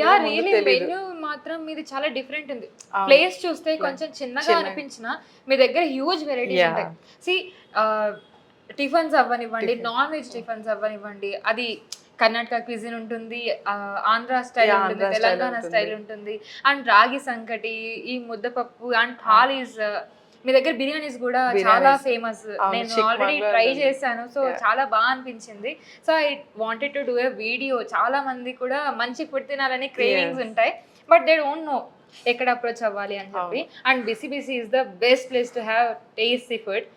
Yeah really. Menu మాత్రం మీది చాలా డిఫరెంట్ ఉంది. ప్లేస్ చూస్తే కొంచెం చిన్నగా చిన్న. అనిపించిన మీ దగ్గర హ్యూజ్ వెరైటీస్. ఉంటాయి సి టిఫన్స్ అవ్వనివ్వండి నాన్ వెజ్ టిఫన్స్ అవ్వనివ్వండి అది కర్ణాటక క్విజిన్ ఉంటుంది ఆంధ్ర స్టైల్ ఉంటుంది తెలంగాణ. స్టైల్ ఉంటుంది అండ్ రాగి సంకటి ఈ ముద్దపప్పు అండ్ థాలీస్ మీ దగ్గర బిర్యానీస్ కూడా చాలా. ఫేమస్ నేను ఆల్రెడీ ట్రై. చేశాను సో. చాలా బాగా అనిపించింది so I wanted to do a video చాలా మంది కూడా మంచి ఫుడ్ తినాలని క్రేవింగ్స్. ఉంటాయి బట్ దే డోంట్ నో ఎక్కడ అప్రోచ్ అవ్వాలి అని చెప్పి and BC BC is the best place to have tasty food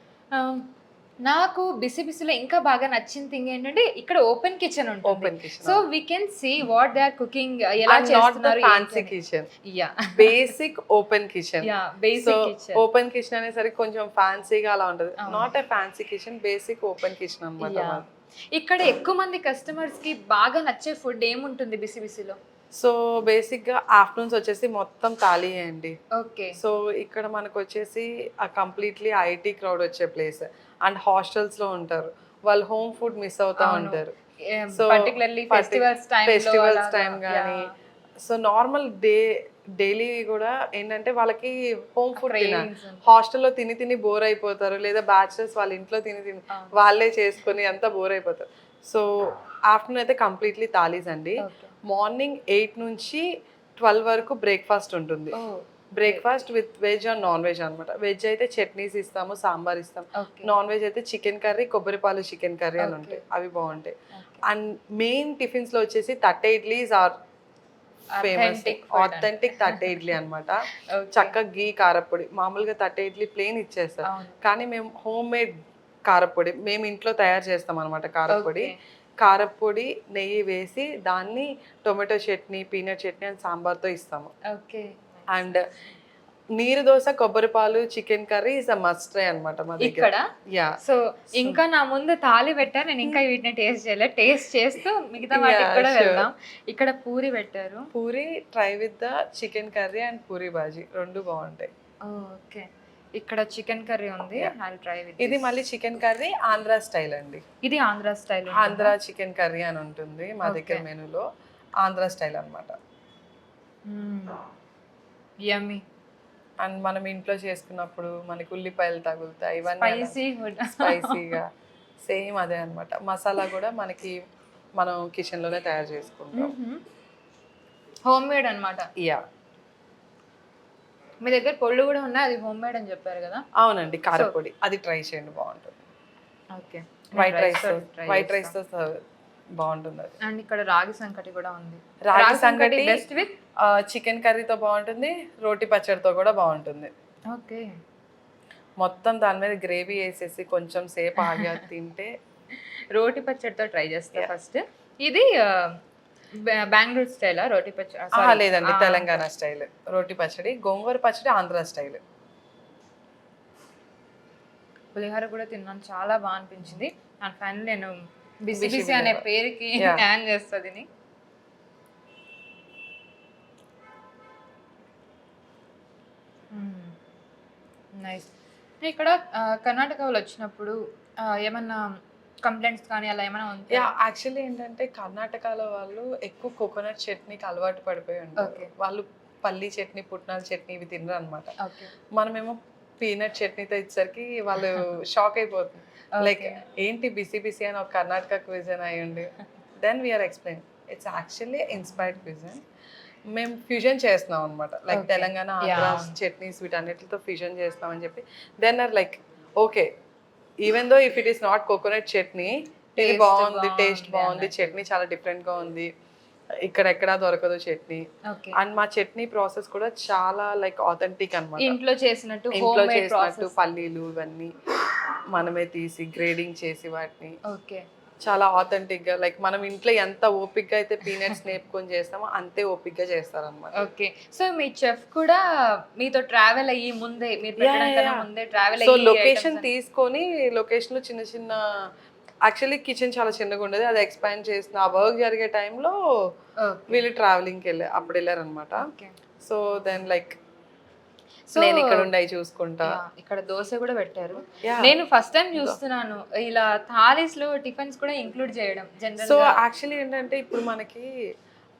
నాకు బిసి బిసిలో ఇంకా బాగా నచ్చిన థింగ్ ఏంటంటే ఇక్కడ ఓపెన్ కిచెన్ ఉంటుంది. Open kitchen so we can see what they are cooking ఎలా చేస్తున్నారు fancy kitchen yeah basic open kitchen yeah basic kitchen open kitchen అనేసరికి కొంచెం ఫ్యాన్సీగా అలా ఉంటది. Not a fancy kitchen basic open kitchen Yeah. ఇక్కడ ఎక్కువ మంది కస్టమర్స్కి బాగా నచ్చే ఫుడ్ ఏముంటుంది బిసి బిసిలో? సో బేసిక్గా ఆఫ్టర్నూన్స్ వచ్చేసి మొత్తం ఖాళీ అండి. ఓకే. సో ఇక్కడ మనకు వచ్చేసి కంప్లీట్లీ ఐటీ క్రౌడ్ వచ్చే ప్లేస్. అండ్ హాస్టల్స్లో ఉంటారు. వాళ్ళు హోమ్ ఫుడ్ మిస్ అవుతా. ఉంటారు. టైం ఫెస్టివల్స్ టైం కానీ సో నార్మల్ డే డైలీ కూడా ఏంటంటే వాళ్ళకి హోమ్ ఫుడ్ తినాలి. హాస్టల్లో తిని తిని బోర్ అయిపోతారు. లేదా బ్యాచిలర్స్ వాళ్ళ ఇంట్లో తిని తిని వాళ్ళే చేసుకొని అంతా బోర్ అయిపోతారు. సో ఆఫ్టర్నూన్ అయితే కంప్లీట్లీ తాలీస్ అండి. మార్నింగ్ ఎయిట్ నుంచి ట్వెల్వ్ వరకు బ్రేక్ఫాస్ట్ ఉంటుంది. Breakfast with veg and non veg అనమాట వెజ్ అయితే చట్నీస్ ఇస్తాము సాంబార్ ఇస్తాం ఓకే. నాన్ వెజ్ అయితే చికెన్ కర్రీ కొబ్బరిపాలు చికెన్ కర్రీ అని. ఉంటాయి. అవి బాగుంటాయి. అండ్ మెయిన్ టిఫిన్స్లో వచ్చేసి thatte idlis are famous. Authentic thatte idli అనమాట చక్క గీ కారపొడి. మామూలుగా తట్టే ఇడ్లీ ప్లేన్ ఇచ్చేస్తారు. కానీ మేము హోమ్ మేడ్ కారపొడి. మేము ఇంట్లో తయారు చేస్తాం అనమాట కారపొడి. కారపొడి నెయ్యి వేసి దాన్ని tomato chutney peanut chutney and సాంబార్తో ఇస్తాము. ఓకే. అండ్ నీరు దోశ కొబ్బరి పాలు chicken curry is a must try అనమాట ఇక్కడ? యా. సో ఇంకా నా ముందు తాళి పెట్టారు నేను ఇంకా వీటిని టేస్ట్ చేయలేదు టేస్ట్ చేస్తూ మిగతా వాటికి కూడా. వెళ్దాం. ఇక్కడ పూరి పెట్టారు. Puri try with the chicken curry and puri bhaji రెండు బాగుంటాయి. ఓకే. ఇక్కడ చికెన్ కర్రీ ఉంది ట్రై విత్ ఇది మళ్ళీ చికెన్ కర్రీ ఆంధ్ర స్టైల్ అండి. ఇది Andhra style Andhra chicken curry అని ఉంటుంది మా దగ్గర. మెనూలో. ఆంధ్ర స్టైల్ అన్నమాట. యమ్మీ అండ్ మనం ఇంట్లో చేసుకున్నప్పుడు మనకి ఉల్లిపాయలు తగులుతాయి ఇవన్నీ స్పైసీగా. సేమ్ అదే అన్నమాట. మసాలా కూడా మనకి మనం కిచెన్లోనే తయారు చేసుకుంటాం. హోమ్ మేడ్ అన్నమాట. యా మీ దగ్గర పొళ్ళు కూడా ఉన్నాయి అది హోమ్ మేడ్ అని చెప్పారు కదా? అవునండి కారపొడి. అది ట్రై చేయండి బాగుంటుంది. ఓకే. వైట్ రైస్ వైట్ రైస్తో సర్వ్ బాగుంటుంది అది. అండ్ ఇక్కడ రాగి సంకటి కూడా ఉంది. రాగి సంగటి బెస్ట్ విత్ చికెన్ కర్రీతో బాగుంటుంది రోటి పచ్చడితో కూడా బాగుంటుంది. ఓకే. మొత్తం దాని మీద గ్రేవీ వేసేసి కొంచెం సేపు ఆగా తింటే రోటి పచ్చడితో ట్రై చేస్తా ఫస్ట్. ఇది బెంగళూరు స్టైలా? రోటి పచ్చడి లేదండి. తెలంగాణ స్టైల్. రోటి పచ్చడి గోంగూర పచ్చడి ఆంధ్ర స్టైల్. పులిహోర కూడా తిన్నాను. చాలా బాగా అనిపించింది. అండ్ ఫైనల్ నేను బిసి బిసి అనే. పేరుకి Yeah. యాన్ చేస్తా దీన్ని. నైస్. ఇక్కడ ఆ, కర్ణాటకలో వచ్చినప్పుడు ఏమన్నా కంప్లైంట్స్ కానీ అలా ఏమైనా ఉంటాయా యాక్చువల్లీ ఏంటంటే కర్ణాటకలో వాళ్ళు ఎక్కువ కోకోనట్ చట్నీకి అలవాటు పడిపోయి ఉంటారు. వాళ్ళు పల్లి చట్నీ పుట్నాల చట్నీ ఇవి తినరు అనమాట మనమేమో పీనట్ చట్నీతో ఇచ్చేసరికి వాళ్ళు షాక్ అయిపోతుంది లైక్. ఏంటి బిసి బిసి అని ఒక కర్ణాటక క్విజన్ అయ్యండి then we are explain it's actually inspired cuisine మేము ఫ్యూజన్ చేస్తున్నాం అనమాట లైక్. తెలంగాణ. ఆంధ్ర చట్నీస్ వీటన్నిటితో ఫ్యూజన్ చేస్తాం అని చెప్పి. Then are like okay even though if it is not coconut chutney ఇది బాగుంది టేస్ట్ బాగుంది. చట్నీ చాలా డిఫరెంట్గా ఉంది. ఇక్కడ ఎక్కడా దొరకదు చట్నీ అండ్ మా చట్నీ ప్రాసెస్ కూడా చాలా లైక్ ఆథెంటిక్ అన్నమాట. ఇంట్లో చేసినట్టు ఇంట్లో చేసినట్టు పల్లీలు ఇవన్నీ మనమే తీసి గ్రేడింగ్ చేసి వాటిని. ఓకే చాలా ఆథెంటిక్గా లైక్ మనం ఇంట్లో ఎంత ఓపిక్గా అయితే పీనట్స్ నేర్పుకొని చేస్తామో అంతే ఓపిక్గా చేస్తారనమాట ఓకే సో మీ చెఫ్ కూడా మీతో ట్రావెల్ అయ్యి ముందే మీరు. ముందే ట్రావెల్ సో లొకేషన్ తీసుకొని లొకేషన్లో చిన్న చిన్న యాక్చువల్లీ కిచెన్ చాలా చిన్నగా ఉండేది. అది ఎక్స్పాండ్ చేసిన ఆ వర్క్ జరిగే టైంలో వీళ్ళు ట్రావెలింగ్కి వెళ్ళారు అప్పుడు వెళ్ళారనమాట సో దెన్ లైక్ సో నేను ఇక్కడ ఉండి అవి చూసుకుంటా ఇక్కడ దోశ కూడా పెట్టారు. నేను ఫస్ట్ టైం చూస్తున్నాను. ఇలా థాలీస్లో టిఫిన్స్ కూడా ఇంక్లూడ్ చేయడం జనరల్ సో యాక్చువల్లీ ఏంటంటే ఇప్పుడు మనకి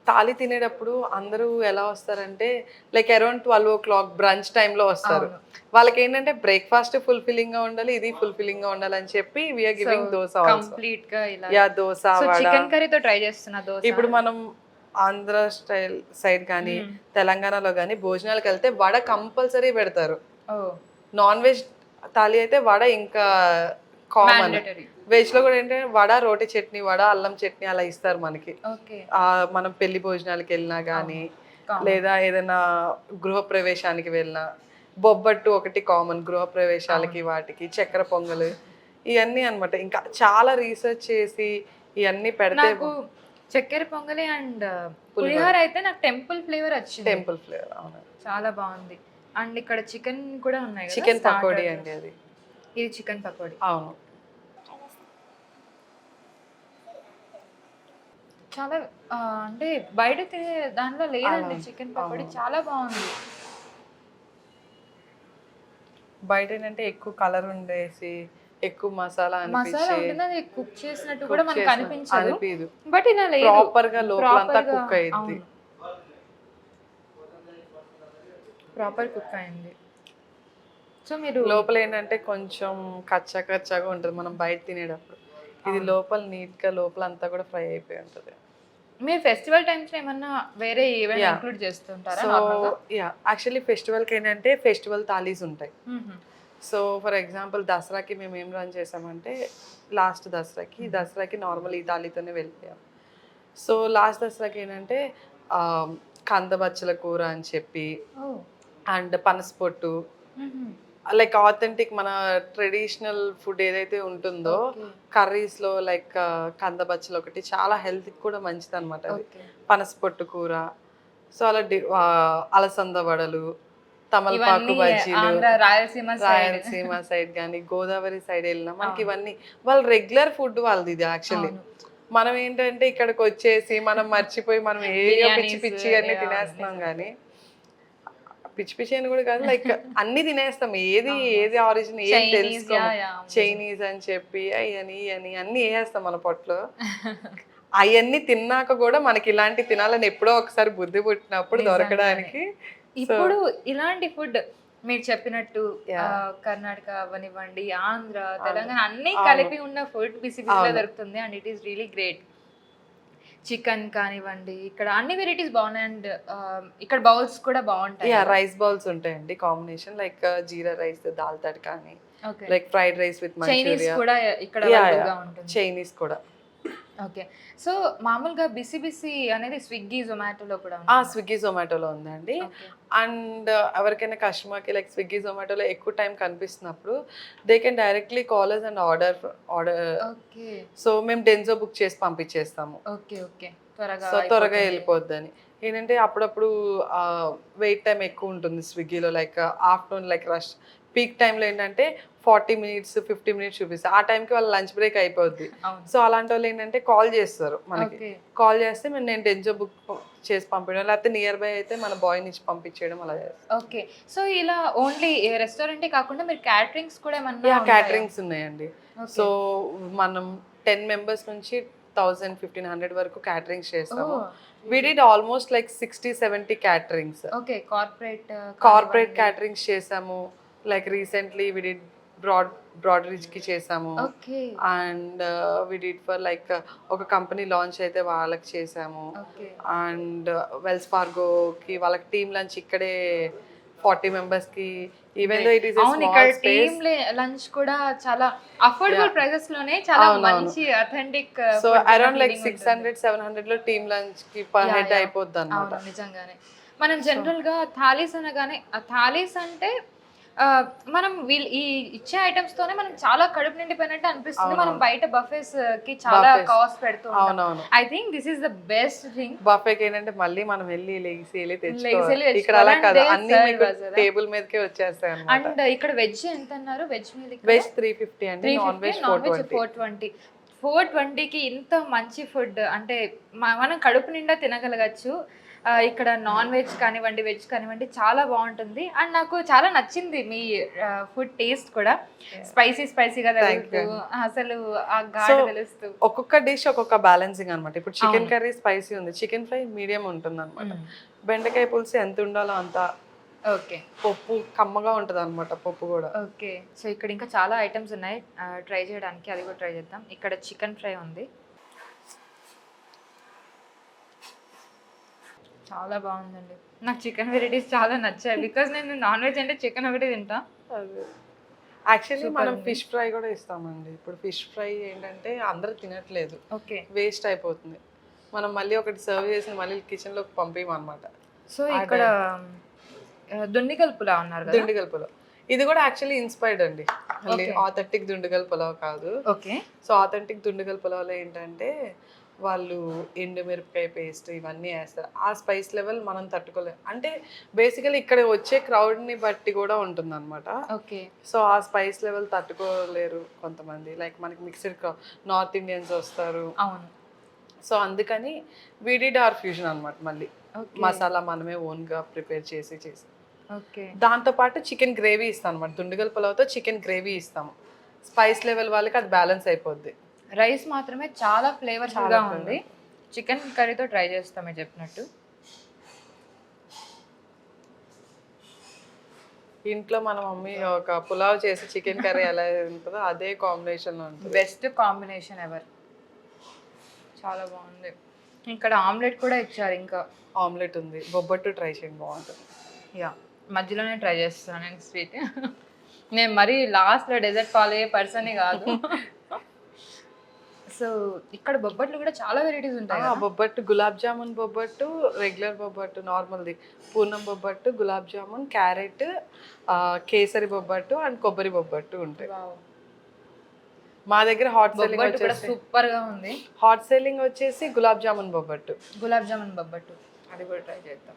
తాళి తినేటప్పుడు అందరూ ఎలా వస్తారంటే like around twelve o'clock brunch టైంలో వస్తారు. వాళ్ళకి ఏంటంటే బ్రేక్ఫాస్ట్ ఫుల్ఫిల్లింగ్గా ఉండాలి ఇది ఫుల్ఫిల్లింగ్గా ఉండాలి అని చెప్పి వీఆర్ గివింగ్ దోశ కంప్లీట్గా యా దోశ చికెన్ కర్రీతో ట్రై చేస్తున్నా దోశ. ఇప్పుడు మనం ఆంధ్ర స్టైల్ సైడ్ కానీ తెలంగాణలో కానీ భోజనాలకు వెళ్తే వడ కంపల్సరీ పెడతారు. నాన్ వెజ్ థాలీ అయితే వడ ఇంకా కామన్. వెజ్లో కూడా ఏంటంటే వడ రోటి చట్నీ వడ అల్లం చట్నీ అలా ఇస్తారు మనకి. మనం పెళ్ళి భోజనాలకి వెళ్ళినా కానీ. లేదా ఏదైనా గృహ ప్రవేశానికి వెళ్ళినా బొబ్బట్టు ఒకటి కామన్ గృహ ప్రవేశాలకి వాటికి చక్కెర పొంగల్ ఇవన్నీ అన్నమాట. ఇంకా చాలా రీసెర్చ్ చేసి ఇవన్నీ పెడితే నాకు చక్కెర పొంగలి అండ్ పులిహోర. అయితే నాకు టెంపుల్ ఫ్లేవర్ వచ్చింది. టెంపుల్ ఫ్లేవర్ అవును. చాలా బాగుంది. అండ్ ఇక్కడ చికెన్ కూడా ఉన్నాయి చికెన్. పకోడీ అండి అది. ఇది చికెన్ పకోడీ. అవును. చాలా అంటే బయట తినే దాంట్లో లేదండి చికెన్ పకోడీ. చాలా బాగుంది. బయట ఏంటంటే ఎక్కువ కలర్ ఉండేసి ఎక్కువ మసాలా మసాలా ఉంటుంది అది కుక్ చేసినట్టు కూడా మనకు అనిపించదు. బట్ ఇలా లేదు. ప్రాపర్గా లోపలంతా కుక్ అయింది. ప్రాపర్ కుక్ అయింది. సో మీరు లోపల ఏంటంటే కొంచెం కచ్చా కచ్చాగా ఉంటుంది మనం బయట తినేటప్పుడు. ఇది లోపల నీట్గా లోపల అంతా కూడా ఫ్రై అయిపోయి ఉంటుంది. మీరు ఫెస్టివల్ టైమ్స్లో ఏమన్నా వేరే ఈవెంట్. ఇంక్లూడ్ చేస్తుంటారా సో యా యాక్చువల్లీ ఫెస్టివల్కి ఏంటంటే ఫెస్టివల్ థాలీస్ ఉంటాయి. సో ఫర్ ఎగ్జాంపుల్ దసరాకి మేము ఏం రన్ చేసామంటే లాస్ట్ దసరాకి దసరాకి నార్మల్ ఈ థాలీతోనే వెళ్ళిపోయాం సో లాస్ట్ దసరాకి ఏంటంటే కందబచ్చల కూర అని చెప్పి ఓ అండ్ పనసపొట్టు. లైక్ ఆథెంటిక్ మన ట్రెడిషనల్ ఫుడ్ ఏదైతే ఉంటుందో Okay. కర్రీస్లో లైక్ కందబచ్చలు ఒకటి చాలా హెల్త్ కూడా మంచిది అనమాట. పనసపొట్టు కూర సో అలా అలసంద వడలు తమలపాకు బజ్జీలు రాయలసీమ సైడ్ రాయలసీమ సైడ్ కానీ గోదావరి సైడ్ వెళ్ళినా మనకి ఇవన్నీ వాళ్ళ రెగ్యులర్ ఫుడ్ వాళ్ళది ఇది యాక్చువల్లీ మనం ఏంటంటే ఇక్కడికి వచ్చేసి మనం మర్చిపోయి మనం ఏ పిచ్చి పిచ్చి అన్ని తినేస్తున్నాం కానీ పిచ్చి పిచ్చి అని కూడా కాదు లైక్ అన్ని తినేస్తాం. ఏది ఏది ఆరిజిన్ ఏది తెలుసుకో. చైనీస్ అని చెప్పి అయ్యని అని అన్ని వేసేస్తాం మన పొట్లో అవన్నీ తిన్నాక కూడా మనకి ఇలాంటి తినాలని ఎప్పుడో ఒకసారి బుద్ధి పుట్టినప్పుడు. దొరకడానికి ఇప్పుడు ఇలాంటి ఫుడ్ మీరు చెప్పినట్టు కర్ణాటక అవనివ్వండి ఆంధ్ర తెలంగాణ అన్ని. కలిపి ఉన్న ఫుడ్ బిసి బిసిలో అవును. దొరుకుతుంది and it is really great. Chicken కానివ్వండి ఇక్కడ అన్ని వెరైటీస్ బాగున్నాయి అండ్ ఇక్కడ బౌల్స్ కూడా బాగుంటాయి. రైస్ బౌల్స్ ఉంటాయండి combination like jeera rice dal tadka అని like fried rice with Chinese కూడా ఇక్కడ చైనీస్ కూడా. ఓకే. సో మామూలుగా బిసి బిసి అనేది స్విగ్గీ జొమాటోలో కూడా ఉంది స్విగ్గీ జొమాటోలో ఉందండి. అండ్ ఎవరికైనా కస్టమర్కి లైక్ స్విగ్గీ జొమాటోలో ఎక్కువ time కనిపిస్తున్నప్పుడు they can directly callers and order order okay. So మేము డెన్జో బుక్ చేసి పంపించేస్తాము. Okay okay. త్వరగా సో త్వరగా అయిపోతుంది. వెళ్ళిపోద్దని. ఏంటంటే అప్పుడప్పుడు వెయిట్ టైం ఎక్కువ ఉంటుంది స్విగ్గీలో like afternoon like rush peak టైంలో ఏంటంటే ఫార్టీ మినిట్స్ ఫిఫ్టీ మినిట్స్ చూపిస్తారు ఆ టైంకి వాళ్ళ లంచ్ బ్రేక్ అయిపోద్ది. సో అలాంటి వాళ్ళు ఏంటంటే కాల్ చేస్తారు మనకి. కాల్ చేస్తే మేము నేను డెన్జో బుక్ చేసి పంపించడం లేకపోతే నియర్ బై అయితే మన బాయ్ నుంచి పంపించేయడం అలా చేస్తాం. ఓకే. సో ఇలా ఓన్లీ రెస్టారెంటే కాకుండా మీరు క్యాటరింగ్స్ కూడా ఏమన్నా? క్యాటరింగ్స్ ఉన్నాయండి. సో మనం టెన్ మెంబర్స్ నుంచి థౌసండ్ ఫిఫ్టీన్ హండ్రెడ్ వరకు క్యాటరింగ్స్ చేస్తాము. Oh, we did almost like sixty seventy caterings. Okay corporate corporate caterings చేసాము. Like recently we did broad బ్రాడరీజ్కి చేసాము and we did for like ఒక కంపెనీ లాంచ్ అయితే వాళ్ళకి చేసాము. అండ్ వెల్స్ ఫార్గోకి వాళ్ళకి టీమ్ లంచ్ ఇక్కడే ఫార్టీ మెంబర్స్కి ఈవెన్ దో ఇట్ అవును ఇక్కడ టీమ్ లంచ్ కూడా చాలా అఫోర్డబుల్ ప్రైసెస్లోనే చాలా. మంచి authentic so around like six hundred seven హండ్రెడ్లో టీమ్ లంచ్కి పర్ హెడ్. అయిపోద్ది అవును నిజంగానే. మనం జనరల్గా థాలీస్ అనగానే థాలీస్ అంటే మనం వీళ్ళు ఈ ఇచ్చే ఐటమ్స్ తోనే మనం చాలా కడుపు నిండిపోయినట్టు అనిపిస్తుంది. మనం. బయట బఫేస్కి చాలా. కాస్ట్ పెడుతూ I think this is the best thing బఫేకి ఏంటంటే మళ్ళీ మనం వెళ్ళి లెగిసి వెళ్ళి ఇక్కడ అలా. కాదు. అన్ని? టేబుల్ మీదకే వచ్చేస్తాయి అండ్ ఇక్కడ వెజ్ ఎంత అన్నారు వెజ్ మీద వెజ్ త్రీ ఫిఫ్టీ అండి non veg four twenty four twenty four ట్వంటీకి ఇంత మంచి ఫుడ్ అంటే మనం కడుపు నిండా తినగలగచ్చు. ఇక్కడ నాన్ వెజ్ కానివ్వండి వెజ్ కానివ్వండి చాలా బాగుంటుంది. అండ్ నాకు చాలా నచ్చింది మీ ఫుడ్ టేస్ట్ కూడా. స్పైసీ స్పైసీగా తగులుతూ. అసలు ఆ తెలుస్తూ. ఒక్కొక్క డిష్ ఒక్కొక్క బ్యాలెన్సింగ్ అనమాట ఇప్పుడు చికెన్. కర్రీ స్పైసీ ఉంది. చికెన్ ఫ్రై మీడియం ఉంటుంది అనమాట బెండకాయ పులుసు ఎంత ఉండాలో అంత ఓకే పప్పు కమ్మగా ఉంటుంది అనమాట పప్పు కూడా. ఓకే సో ఇక్కడ ఇంకా చాలా ఐటమ్స్ ఉన్నాయి. ట్రై చేయడానికి అది కూడా ట్రై చేద్దాం. ఇక్కడ చికెన్ ఫ్రై ఉంది. చాలా బాగుందండి. నాకు చికెన్ వెరైటీస్ చాలా నచ్చాయి. బికాస్ నేను నాన్ వెజ్ అంటే చికెన్ ఒకటి తింటా. యాక్చువల్లీ మనం. ఫిష్ ఫ్రై కూడా ఇస్తామండి. ఇప్పుడు ఫిష్ ఫ్రై ఏంటంటే అందరూ తినట్లేదు. ఓకే. వేస్ట్ అయిపోతుంది. మనం మళ్ళీ ఒకటి సర్వ్ చేసి మళ్ళీ కిచెన్లోకి పంపించమన్నమాట సో ఇక్కడ ఆ, దొండికల్ పులావ్ ఉన్నారు కదా? దుండిగల్ పులావ్. ఇది కూడా యాక్చువల్లీ ఇన్స్పైర్డ్ అండి. మళ్ళీ. ఆథెంటిక్ దుండిగల్ పులావ్ కాదు. ఓకే. సో ఆథెంటిక్ దుండిగల్ పులావ్లో ఏంటంటే వాళ్ళు ఎండు మిరపకాయ పేస్ట్ ఇవన్నీ వేస్తారు. ఆ స్పైస్ లెవెల్ మనం తట్టుకోలేము అంటే బేసికలీ ఇక్కడ వచ్చే క్రౌడ్ని బట్టి కూడా ఉంటుంది అనమాట ఓకే. సో ఆ స్పైస్ లెవెల్ తట్టుకోలేరు కొంతమంది. లైక్ మనకి మిక్స్డ్ నార్త్ ఇండియన్స్ వస్తారు. అవును. సో అందుకని వీడిడ్ ఆర్ ఫ్యూజన్ అనమాట మళ్ళీ. మసాలా మనమే ఓన్గా ప్రిపేర్ చేసి చేసి. ఓకే. దాంతోపాటు చికెన్ గ్రేవీ ఇస్తాం అనమాట దుండుగల పులావ్తో చికెన్ గ్రేవీ ఇస్తాము. స్పైస్ లెవెల్ వాళ్ళకి అది బ్యాలెన్స్ అయిపోద్ది. రైస్ మాత్రమే చాలా ఫ్లేవర్ఫుల్ చాలా గా flavor. ఉంది. చికెన్ కర్రీతో ట్రై చేస్తాం మీరు చెప్పినట్టు. ఇంట్లో మన మమ్మీ ఒక పులావ్ చేసి చికెన్ కర్రీ ఎలా ఉంటుందో అదే కాంబినేషన్లో ఉంటుంది. బెస్ట్ కాంబినేషన్ ఎవర్ చాలా బాగుంది. ఇక్కడ ఆమ్లెట్ కూడా ఇచ్చారు ఇంకా. ఆమ్లెట్ ఉంది. బొబ్బట్టు ట్రై చేయండి బాగుంటుంది. యా మధ్యలోనే ట్రై చేస్తున్నాను నేను స్వీట్ నేను మరీ లాస్ట్లో డెజర్ట్ ఫాలో అయ్యే పర్సన్ కాదు. సో ఇక్కడ బొబ్బట్లు కూడా చాలా వెరైటీస్ ఉంటాయి? బొబ్బట్టు గులాబ్ జామున్ బొబ్బట్టు రెగ్యులర్ బొబ్బట్టు నార్మల్ది పూర్ణం బొబ్బట్టు గులాబ్ జామున్ క్యారెట్ కేసరి బొబ్బట్టు అండ్ కొబ్బరి బొబ్బట్టు ఉంటాయి. మా దగ్గర హాట్ సెల్లింగ్ వచ్చేసి సూపర్గా ఉంది. హాట్ సెల్లింగ్ వచ్చేసి గులాబ్ జామున్ బొబ్బట్టు. గులాబ్ జామున్ బొబ్బట్టు. అది కూడా ట్రై చేద్దాం.